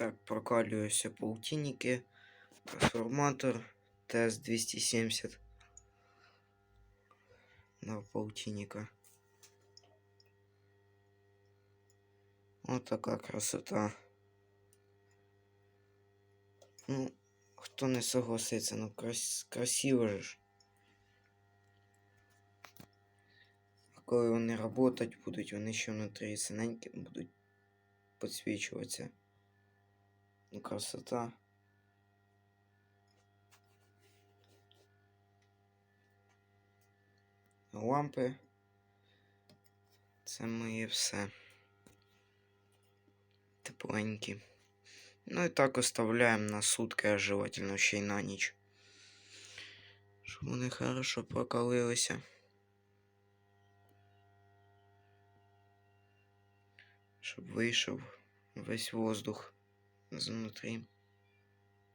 Так, прокалююся полтинники. Трансформатор ТС-270. На полтинника. Вот такая красота. Ну, хто не согласиться, ну крас... красиво ж. А коли вони работать будуть, вони ще внутрі синенькі будуть підсвічуватися. Красота. Лампи. Це моє все. Тепленькі. Ну і так оставляємо на сутки, а желательно ще й на ніч. Щоб вони хорошо прокалилися. Щоб вийшов весь воздух unutmayın.